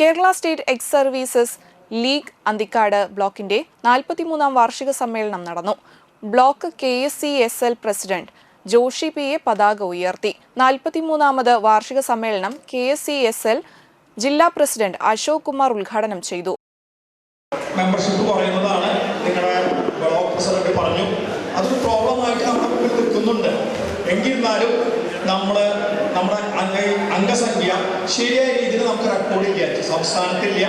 Kerala state ex services league Anthikad ബ്ലോക്കിന്റെ നാൽപ്പത്തിമൂന്നാം വാർഷിക സമ്മേളനം നടന്നു. Block K S C S L president Joshi P A പതാക ഉയർത്തി. നാൽപ്പത്തിമൂന്നാമത് വാർഷിക സമ്മേളനം K S C S L ജില്ലാ പ്രസിഡന്റ് അശോക് കുമാർ ഉദ്ഘാടനം ചെയ്തു. മെമ്പർഷിപ്പ് കുറയുന്നതാണ് ബ്ലോക്ക് പറഞ്ഞു. അതൊരു പ്രോബ്ലമായിട്ട് നമ്മുടെ നിൽക്കുന്നുണ്ട്. എന്നിരുന്നാലും നമ്മൾ അംഗസംഖ്യ ശരിയായ രീതിയിൽ നമുക്ക് റെക്കോർഡ് ഇല്ല. സംസ്ഥാനത്തില്ല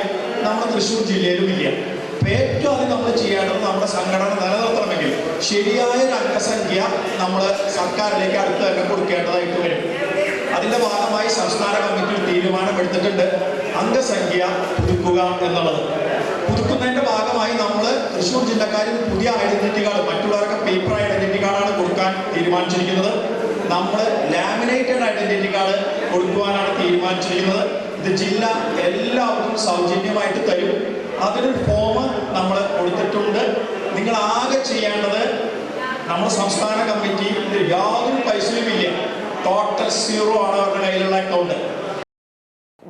നമ്മുടെ തൃശ്ശൂർ ജില്ലയിലും ഇല്ല ഏറ്റവും ആദ്യം നമ്മൾ ചെയ്യേണ്ടത് നമ്മുടെ സംഘടന നിലനിർത്തണമെങ്കിൽ ശരിയായ ഒരു അംഗസംഖ്യ നമ്മൾ സർക്കാരിലേക്ക് അടുത്ത് തന്നെ കൊടുക്കേണ്ടതായിട്ട് വരും. അതിന്റെ ഭാഗമായി സംസ്ഥാന കമ്മിറ്റി ഒരു തീരുമാനമെടുത്തിട്ടുണ്ട്. അംഗസംഖ്യ പുതുക്കുക എന്നുള്ളത്. പുതുക്കുന്നതിന്റെ ഭാഗമായി നമ്മൾ തൃശ്ശൂർ ജില്ലക്കാരിൽ പുതിയ ഐഡന്റിറ്റി കാർഡ് മറ്റുള്ളവർക്ക് പേപ്പർ ഐഡന്റിറ്റി കാർഡാണ് കൊടുക്കാൻ തീരുമാനിച്ചിരിക്കുന്നത്. നമ്മൾ ലാമിനേറ്റഡ് ഐഡന്റിറ്റി കാർഡ് കൊടുക്കുവാനാണ് തീരുമാനിച്ചിരിക്കുന്നത് ഇത് ജില്ല എല്ലാവർക്കും സൗജന്യമായിട്ട് തരും. അതിനൊരു ഫോം നമ്മൾ കൊടുത്തിട്ടുണ്ട്. നിങ്ങൾ ആകെ ചെയ്യേണ്ടത് നമ്മുടെ സംസ്ഥാന കമ്മിറ്റി യാതൊരു പൈസയും ഇല്ല. ടോട്ടൽ സീറോ ആണ് അവരുടെ കയ്യിലുള്ള account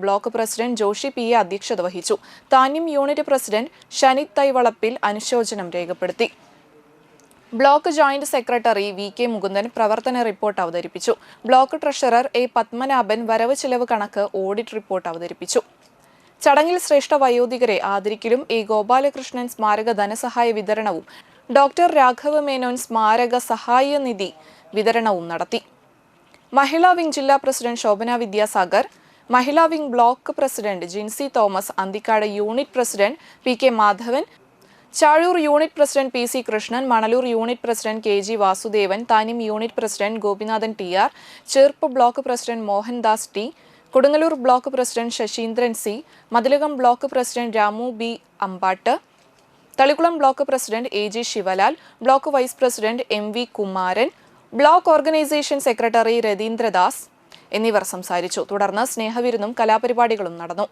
block president Joshi P A അധ്യക്ഷത വഹിച്ചു. താന്യം യൂണിറ്റ് പ്രസിഡന്റ് ഷനിത് തൈവളപ്പിൽ അനുശോചനം രേഖപ്പെടുത്തി. Block joint secretary V K Mukundan പ്രവർത്തന റിപ്പോർട്ട് അവതരിപ്പിച്ചു. ബ്ലോക്ക് ട്രഷറർ എ പത്മനാഭൻ വരവ് ചെലവ് കണക്ക് ഓഡിറ്റ് റിപ്പോർട്ട് അവതരിപ്പിച്ചു. ചടങ്ങിൽ ശ്രേഷ്ഠ വയോധികരെ ആദരിക്കലും എ ഗോപാലകൃഷ്ണൻ സ്മാരക ധനസഹായ വിതരണവും ഡോക്ടർ രാഘവ മേനോൻ സ്മാരക സഹായ നിധി വിതരണവും നടത്തി. മഹിളാ വിംഗ് ജില്ലാ president Shobhana Vidyasagar Mahila wing block president Jincy Thomas Anthikad unit president P K Madhavan Chazhur unit president P C Krishnan Manalur unit president K G Vasudevan Thanyam unit president Gopinathan T R Cherpu block president Mohandas T Kodungallur block president Sasheendran C Mathilakam block president Ramu B Ambatt Thalikulam block president A G Shivalal block vice president M V Kumaran block organisation secretary Ratheendradas എന്നിവർ സംസാരിച്ചു. തുടർന്ന് സ്നേഹവിരുന്നും കലാപരിപാടികളും നടന്നു.